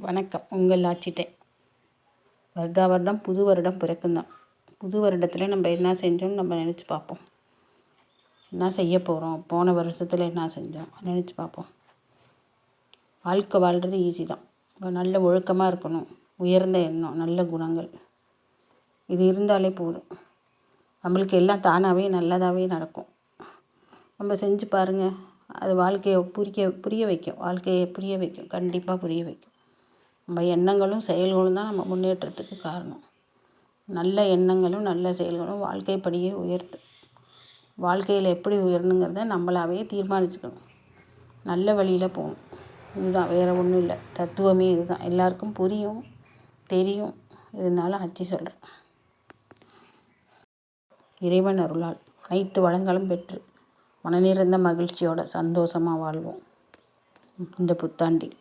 வணக்கம். உங்கள் ஆச்சிட்டை. வருடா வருடம் புது வருடம் பிறக்கும் தான் புது வருடத்தில் நம்ம என்ன செஞ்சோம்னு நம்ம நினச்சி பார்ப்போம். என்ன செய்ய போகிறோம் போன வருஷத்தில் என்ன செஞ்சோம்? நினச்சி பார்ப்போம். வாழ்க்கை வாழ்கிறது ஈஸி தான். நல்ல ஒழுக்கமாக இருக்கணும். உயர்ந்த எண்ணம் நல்ல குணங்கள். இது இருந்தாலே போதும். நம்மளுக்கு எல்லாம் தானாகவே நல்லதாகவே நடக்கும். நம்ம செஞ்சு பாருங்கள் அது வாழ்க்கையை புரிய புரிய வைக்கும். வாழ்க்கையை புரிய வைக்கும். கண்டிப்பாக புரிய வைக்கும். நம்ம எண்ணங்களும் செயல்களும் தான் நம்ம முன்னேற்றத்துக்கு காரணம். நல்ல எண்ணங்களும் நல்ல செயல்களும் வாழ்க்கைப்படியே உயர்த்து. உயர்த்தும் வாழ்க்கையில் எப்படி உயரணுங்கிறத நம்மளாவே தீர்மானிச்சுக்கணும். நல்ல வழியில் போகணும். இதுதான் வேறு ஒன்றும் இல்லை. தத்துவமே இதுதான். எல்லாருக்கும் புரியும் தெரியும். இதனால அச்சு சொல்கிறேன் இறைவன் அருளால் அனைத்து வளங்களும் பெற்று மனநிறந்த மகிழ்ச்சியோட சந்தோஷமாக வாழ்வோம். இந்த புத்தாண்டில்.